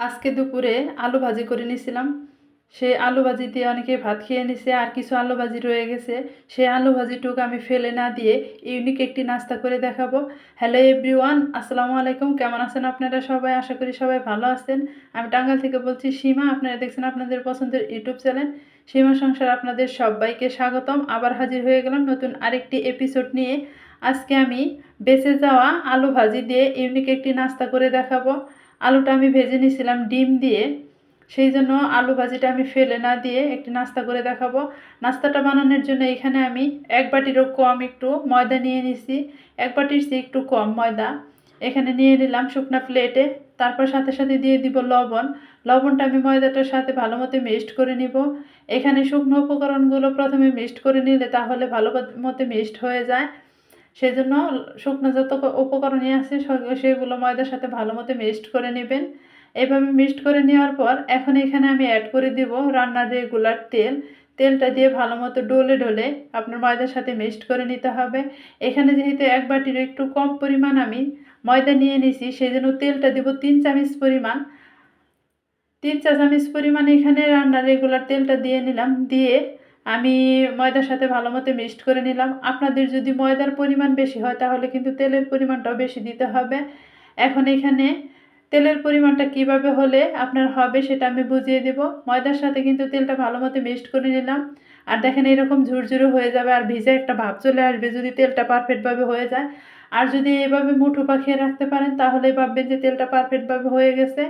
আজকে দুপুরে আলু ভাজি করে নিয়েছিলাম সেই আলু ভাজি দিয়ে অনেকে ভাত খেয়ে নিছে, আর কিছু আলু ভাজি রয়ে গেছে। সেই আলু ভাজিটুকু আমি ফেলে না দিয়ে ইউনিক একটি নাস্তা করে দেখাবো। হ্যালো এভরিওয়ান আসসালামু আলাইকুম, কেমন আছেন আপনারা সবাই? আশা করি সবাই ভালো আছেন। আমি টাঙ্গাল থেকে বলছি, সীমা, আপনারা দেখছেন আপনাদের পছন্দের ইউটিউব চ্যানেল। সীমা সংসার আপনাদের সবাইকে স্বাগতম। আবার হাজির হয়ে গেলাম নতুন আরেকটি এপিসোড নিয়ে। আজকে আমি বেঁচে যাওয়া আলু ভাজি দিয়ে ইউনিক একটি নাস্তা করে দেখাবো। আলুটা আমি ভেজে নিয়েছিলাম, ডিম দিয়ে। সেই জন্য আলু ভাজিটা আমি ফেলে না দিয়ে একটি নাস্তা করে দেখাবো। নাস্তাটা বানানোর জন্য এখানে আমি এক বাটিরও কম একটু ময়দা নিয়ে নিছি এক বাটির চেয়ে একটু কম ময়দা। এখানে নিয়ে নিলাম শুকনো প্লেটে। তারপর সাথে সাথে দিয়ে দিব লবণ। লবণটা আমি ময়দাটার সাথে ভালো মতো মিক্সড করে নিব। এখানে শুকনো উপকরণগুলো প্রথমে মিক্সড করে নিলে তাহলে ভালো মতো মিক্সড হয়ে যায়। সেই জন্য শুকনো যত উপকরণই আছে সেগুলো ময়দার সাথে ভালো মতো মিক্সড করে নেবেন। এভাবে মিক্সড করে নেওয়ার পর এখন এখানে আমি অ্যাড করে দিব রান্নার রেগুলার তেল। তেলটা দিয়ে ভালো মতো ডলে ডলে আপনার ময়দার সাথে মিক্সড করে নিতে হবে। এখানে যেহেতু এক বাটির একটু কম পরিমাণ আমি ময়দা নিয়ে নিছি সেই জন্য তেলটা দেবো তিন চামচ পরিমাণ। তিন চা চামচ পরিমাণ এখানে রান্নার রেগুলার তেলটা দিয়ে নিলাম। দিয়ে আমি ময়দার সাথে ভালো মতো মিক্সড করে নিলাম। আপনাদের যদি ময়দার পরিমাণ বেশি হয়, তাহলে কিন্তু তেলের পরিমাণটাও বেশি দিতে হবে। এখন এখানে তেলের পরিমাণটা কীভাবে হলে আপনার হবে সেটা আমি বুঝিয়ে দেব। ময়দার সাথে কিন্তু তেলটা ভালো মতো মিক্সড করে নিলাম। আর দেখেন এরকম ঝুরঝুরে হয়ে যাবে আর ভিজে একটা ভাব চলে আসবে যদি তেলটা পারফেক্টভাবে হয়ে যায়। আর যদি এভাবে মুঠো পাখিয়ে রাখতে পারেন, তাহলে ভাববেন যে তেলটা পারফেক্টভাবে হয়ে গেছে।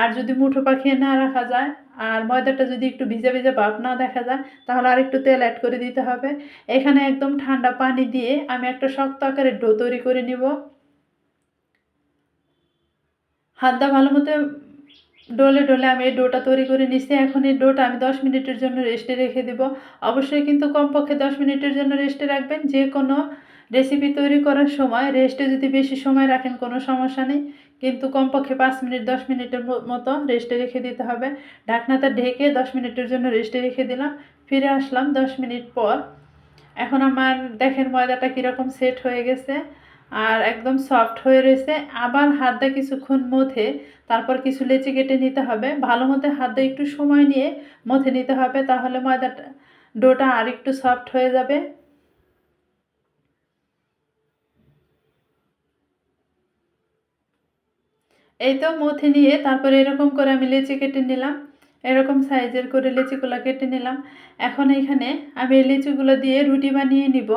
আর যদি মুঠো পাখিয়ে না রাখা যায়, আর ময়দাটা যদি একটু ভিজে ভিজে ভাব না দেখা যায়, তাহলে আর একটু তেল অ্যাড করে দিতে হবে। এখানে একদম ঠান্ডা পানি দিয়ে আমি একটা শক্ত আকারের ডো তৈরি করে নিব। হাতটা ভালো মতো ডোলে ডোলে আমি এই ডোটা তৈরি করে নিচ্ছি এখন এই ডোটা আমি দশ মিনিটের জন্য রেস্টে রেখে দেব। অবশ্যই কিন্তু কমপক্ষে দশ মিনিটের জন্য রেস্টে রাখবেন। যে কোনো রেসিপি তৈরি করার সময় রেস্টে যদি বেশি সময় রাখেন, কোনো সমস্যা নেই। কিন্তু কমপক্ষে পাঁচ মিনিট, দশ মিনিটের মতো রেস্টে রেখে দিতে হবে। ঢাকনাটা ঢেকে দশ মিনিটের জন্য রেস্টে রেখে দিলাম। ফিরে আসলাম দশ মিনিট পর। এখন আমার দেখেন ময়দাটা কীরকম সেট হয়ে গেছে আর একদম সফট হয়ে রয়েছে। আবার হাত দিয়ে কিছুক্ষণ মথে তারপর কিছু লেচি কেটে নিতে হবে। ভালো মতো হাত দিয়ে একটু সময় নিয়ে মথে নিতে হবে, তাহলে ময়দাটা, ডোটা আর একটু সফট হয়ে যাবে। এই তো মথে নিয়ে তারপরে এরকম করে আমি লেচি কেটে নিলাম, এরকম সাইজের করে লেচিগুলো কেটে নিলাম। এখন এখানে আমি এই লিচিগুলো দিয়ে রুটি বানিয়ে নিব।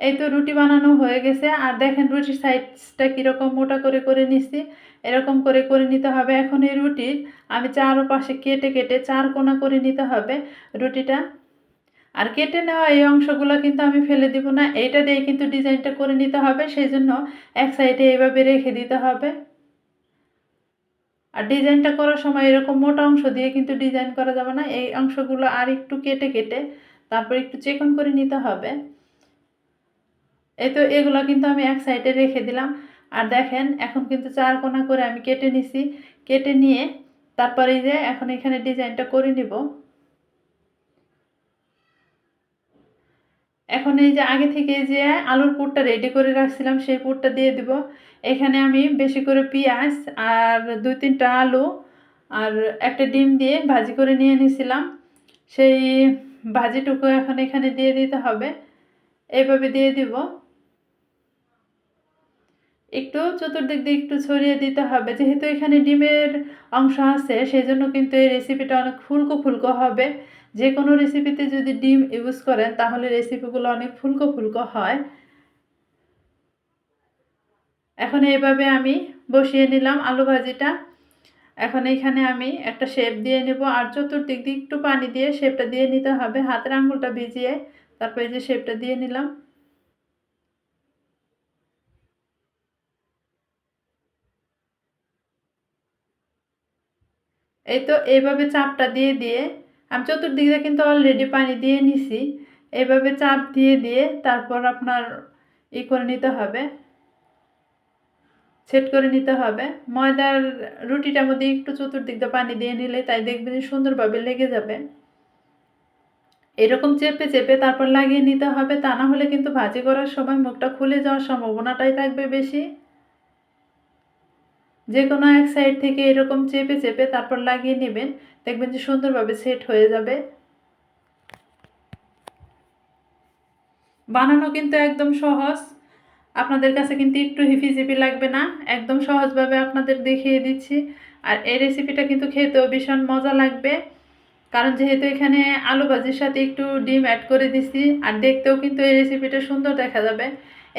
এই তো রুটি বানানো হয়ে গেছে, আর দেখেন রুটির সাইজটা কীরকম মোটা করে করে নিচ্ছি এরকম করে করে নিতে হবে। এখন এই রুটির আমি চারো পাশে কেটে কেটে চার কোনা করে নিতে হবে রুটিটা। আর কেটে নেওয়া এই অংশগুলো কিন্তু আমি ফেলে দিব না। এইটা দিয়ে কিন্তু ডিজাইনটা করে নিতে হবে সেই জন্য এক সাইডে এইভাবে রেখে দিতে হবে। আর ডিজাইনটা করার সময় এরকম মোটা অংশ দিয়ে কিন্তু ডিজাইন করা যাবে না। এই অংশগুলো আর একটু কেটে কেটে তারপর একটু চেকন করে নিতে হবে। এই তো এগুলো কিন্তু আমি এক সাইডে রেখে দিলাম। আর দেখেন, এখন কিন্তু চার কোনা করে আমি কেটে নিছি। কেটে নিয়ে তারপরে যে এখন এখানে ডিজাইনটা করে নিব। এখন এই যে আগে থেকে যে আলুর পুরটা রেডি করে রাখছিলাম, সেই পুরটা দিয়ে দিব। এখানে আমি বেশি করে পেঁয়াজ আর দুই তিনটা আলু আর একটা ডিম দিয়ে ভাজি করে নিয়ে নিয়েছিলাম সেই ভাজিটুকু এখন এখানে দিয়ে দিতে হবে। এইভাবে দিয়ে দিব। একটু চতুর্দিক দিয়ে একটু ছড়িয়ে দিতে হবে। যেহেতু এখানে ডিমের অংশ আছে সেই জন্য কিন্তু এই রেসিপিটা অনেক ফুলকো ফুলকো হবে। যে কোনো রেসিপিতে যদি ডিম ইউজ করেন, তাহলে রেসিপিগুলো অনেক ফুলকো ফুলকো হয়। এখন এইভাবে আমি বসিয়ে নিলাম আলু ভাজিটা। এখন এখানে আমি একটা শেপ দিয়ে নেব, আর চতুর্দিক দিয়ে একটু পানি দিয়ে শেপটা দিয়ে নিতে হবে। হাতের আঙুলটা ভিজিয়ে তারপরে যে শেপটা দিয়ে নিলাম। এই তো এইভাবে চাপটা দিয়ে দিয়ে আমি চতুর্দিকে কিন্তু অলরেডি পানি দিয়ে নিছি। এভাবে চাপ দিয়ে দিয়ে তারপর আপনার ই করে নিতে হবে। সেট করে নিতে হবে। ময়দার রুটিটার মধ্যে একটু চতুর্দিক দিয়ে পানি দিয়ে নিলে তাই দেখবেন সুন্দরভাবে লেগে যাবে। এরকম চেপে চেপে তারপর লাগিয়ে নিতে হবে। তা না হলে কিন্তু ভাজি করার সময় মুখটা খুলে যাওয়ার সম্ভাবনাটাই থাকবে বেশি। যে কোনো এক সাইড থেকে এরকম চেপে চেপে তারপর লাগিয়ে নেবেন। দেখবেন যে সুন্দরভাবে সেট হয়ে যাবে। বানানো কিন্তু একদম সহজ। আপনাদের কাছে কিন্তু একটু হিফিজিপি লাগবে না। একদম সহজভাবে আপনাদের দেখিয়ে দিচ্ছি। আর এই রেসিপিটা কিন্তু খেতেও ভীষণ মজা লাগবে। কারণ যেহেতু এখানে আলু ভাজির সাথে একটু ডিম অ্যাড করে দিছি, আর দেখতেও কিন্তু এই রেসিপিটা সুন্দর দেখা যাবে।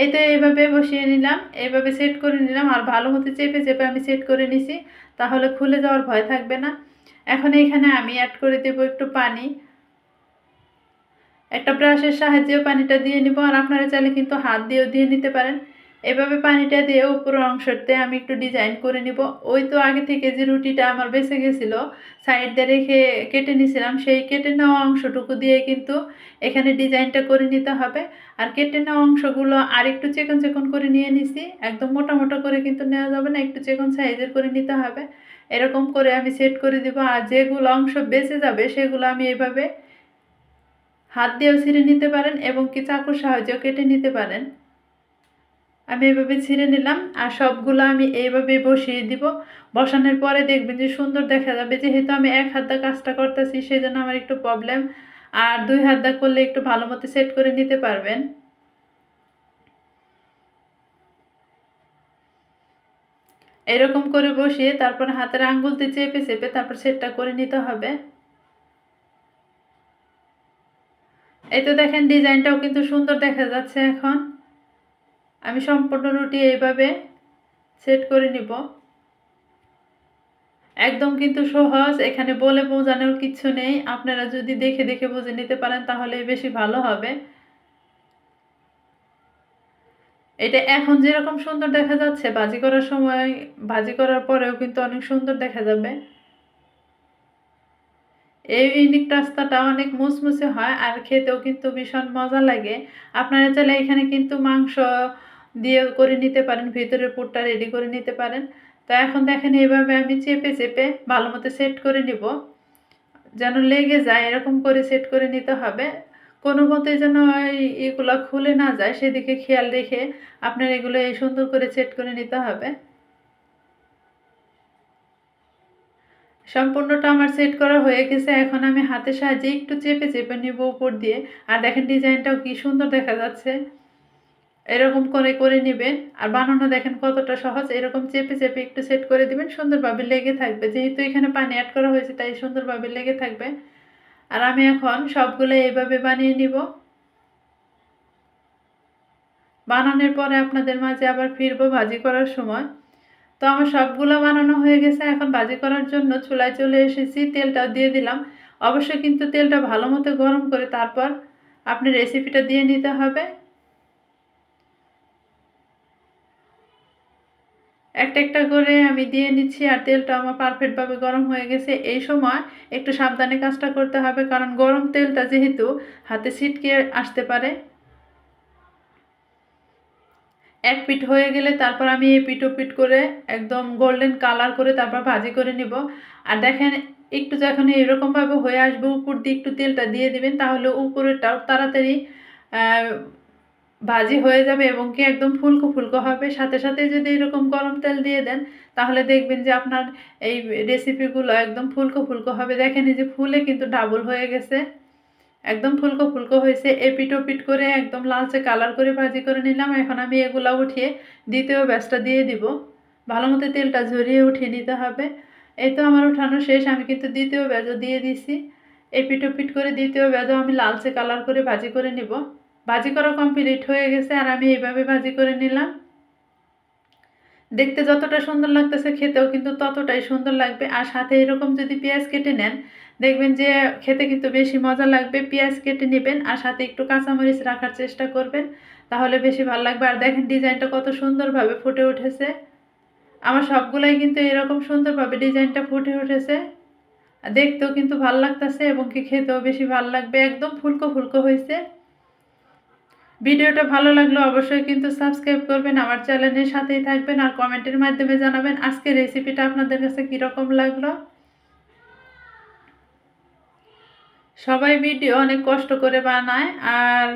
এই তো এইভাবে বসিয়ে নিলাম এইভাবে সেট করে নিলাম, আর ভালো মতো চেপে চেপে আমি সেট করে নিছি, তাহলে খুলে যাওয়ার ভয় থাকবে না। এখন এইখানে আমি অ্যাড করে দেবো একটু পানি। একটা ব্রাশের সাহায্যেও পানিটা দিয়ে নিব, আর আপনারা চাইলে কিন্তু হাত দিয়েও দিয়ে নিতে পারেন। এভাবে পানিটা দিয়ে উপরের অংশতে আমি একটু ডিজাইন করে নিব। ওই তো আগে থেকে যে রুটিটা আমার বেঁচে গেছিল সাইড দিয়ে রেখে কেটে নিয়েছিলাম সেই কেটে নেওয়া অংশটুকু দিয়ে কিন্তু এখানে ডিজাইনটা করে নিতে হবে। আর কেটে নেওয়া অংশগুলো আর একটু চেকন চেকন করে নিয়ে নিছি, একদম মোটা মোটা করে কিন্তু নেওয়া যাবে না, একটু চেকন সাইজের করে নিতে হবে। এরকম করে আমি সেট করে দিব, আর যেগুলো অংশ বেঁচে যাবে সেগুলো আমি এভাবে হাত দিয়েও ছিঁড়ে নিতে পারেন এবং কি চাকুর সাহায্যেও কেটে নিতে পারেন। আমি এভাবে ছিঁড়ে নিলাম, আর সবগুলো আমি এইভাবে বসিয়ে দিব। বসানোর পরে দেখবেন যে সুন্দর দেখা যাবে, যেহেতু আমি এক হাত দা কাজটা করতেছি সেই জন্য আমার একটু প্রবলেম আর দুই হাত দা করলে একটু ভালো মতো সেট করে নিতে পারবেন। এরকম করে বসিয়ে তারপর হাতের আঙ্গুল দিয়ে চেপে চেপে তারপর সেটটা করে নিতে হবে। এই তো দেখেন ডিজাইনটাও কিন্তু সুন্দর দেখা যাচ্ছে এখন। আমি সম্পূর্ণ রুটি এইভাবে সেট করে নিব। একদম কিন্তু সহজ, এখানে বলে বোঝানোর কিছু নেই। আপনারা যদি দেখে দেখে বুঝে নিতে পারেন, তাহলে বেশি ভালো হবে। এটা এখন যেরকম সুন্দর দেখা যাচ্ছে, ভাজি করার সময়, ভাজি করার পরেও কিন্তু অনেক সুন্দর দেখা যাবে। এই ইউনিক রাস্তাটা অনেক মুসমুসে হয় আর খেতেও কিন্তু ভীষণ মজা লাগে। আপনারা চাইলে এখানে কিন্তু মাংস দিয়ে করে নিতে পারেন, ভিতরের পুরটা রেডি করে নিতে পারেন। তো এখন দেখেন এইভাবে আমি চেপে চেপে ভালো মতো সেট করে নিব। যেন লেগে যায়, এরকম করে সেট করে নিতে হবে। কোনো মতে যেন এগুলো খুলে না যায়, সেদিকে খেয়াল রেখে আপনার এগুলো এই সুন্দর করে সেট করে নিতে হবে। সম্পূর্ণটা আমার সেট করা হয়ে গেছে। এখন আমি হাতের সাহায্যে একটু চেপে চেপে নিব উপর দিয়ে। আর দেখেন ডিজাইনটাও কি সুন্দর দেখা যাচ্ছে। এরকম করে করে নেবেন। আর বানানো দেখেন কতটা সহজ। এরকম চেপে চেপে একটু সেট করে দিবেন, সুন্দরভাবে লেগে থাকবে। যেহেতু এখানে পানি অ্যাড করা হয়েছে, তাই সুন্দরভাবে লেগে থাকবে। আর আমি এখন সবগুলো এইভাবে বানিয়ে নিব। বানানোর পরে আপনাদের মাঝে আবার ফিরবো ভাজি করার সময়। তো আমার সবগুলো বানানো হয়ে গেছে। এখন ভাজি করার জন্য চুলায় চলে এসেছি। তেলটাও দিয়ে দিলাম। অবশ্যই কিন্তু তেলটা ভালো মতো গরম করে তারপর আপনি রেসিপিটা দিয়ে নিতে হবে। একটা একটা করে আমি দিয়ে নিচ্ছি আর তেলটা আমার পারফেক্টভাবে গরম হয়ে গেছে। এই সময় একটু সাবধানে কাজটা করতে হবে, কারণ গরম তেলটা যেহেতু হাতে ছিটকে আসতে পারে। এক পিঠ হয়ে গেলে তারপর আমি এই পিঠ পিঠ করে একদম গোল্ডেন কালার করে তারপর ভাজি করে নিব। আর দেখেন, একটু যখন এরকমভাবে হয়ে আসবে, উপর দিয়ে একটু তেলটা দিয়ে দিবেন, তাহলে উপরেরটাও তাড়াতাড়ি ভাজি হয়ে যাবে এবং কি একদম ফুলকো ফুলকো হবে। সাথে সাথে যদি এরকম গরম তেল দিয়ে দেন, তাহলে দেখবেন যে আপনার এই রেসিপিগুলো একদম ফুলকো ফুলকো হবে। দেখেন যে ফুলে কিন্তু ডাবল হয়ে গেছে। একদম ফুলকো ফুলকো হয়েছে। এপিট ওপিট করে একদম লালচে কালার করে ভাজি করে নিলাম। এখন আমি এগুলো উঠিয়ে দ্বিতীয় ব্যাসটা দিয়ে দিব। ভালো মতো তেলটা ঝরিয়ে উঠিয়ে নিতে হবে। এই তো আমার উঠানো শেষ। আমি কিন্তু দ্বিতীয় ব্যাজও দিয়ে দিছি। এপিট ওপিট করে দ্বিতীয় ব্যাজও আমি লালচে কালার করে ভাজি করে নিব। ভাজি করা কমপ্লিট হয়ে গেছে আর আমি এইভাবে ভাজি করে নিলাম। দেখতে যতটা সুন্দর লাগতেছে খেতেও কিন্তু ততটাই সুন্দর লাগবে। আর সাথে এরকম যদি পেঁয়াজ কেটে নেন, দেখবেন যে খেতে কিন্তু বেশি মজা লাগবে। পেঁয়াজ কেটে নেবেন আর সাথে একটু কাঁচামরিচ রাখার চেষ্টা করবেন, তাহলে বেশি ভালো লাগবে। আর দেখেন ডিজাইনটা কত সুন্দরভাবে ফুটে উঠেছে। আমার সবগুলাই কিন্তু এরকম সুন্দরভাবে ডিজাইনটা ফুটে উঠেছে। দেখতেও কিন্তু ভালো লাগতেছে এবং কি খেতেও বেশি ভালো লাগবে। একদম ফুলকো ফুলকো হয়েছে। ভিডিওটা ভালো লাগল অবশ্যই কিন্তু সাবস্ক্রাইব করবেন, আমার চ্যানেলের সাথেই থাকবেন আর কমেন্টের মাধ্যমে জানাবেন আজকে রেসিপিটা আপনাদের কাছে কীরকম লাগল। সবাই ভিডিও অনেক কষ্ট করে বানায় আর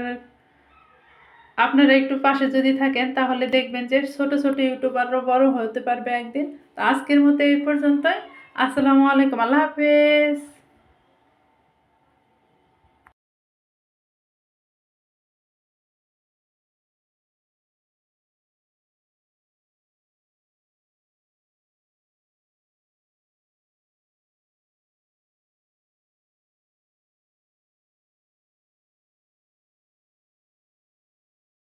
আপনারা একটু পাশে যদি থাকেন তাহলে দেখবেন যে ছোট ছোট ইউটিউবাররা বড় হতে পারবে একদিন। তো আজকের মতো এই পর্যন্তই। আসসালামু আলাইকুম, আল্লাহ হাফেজ।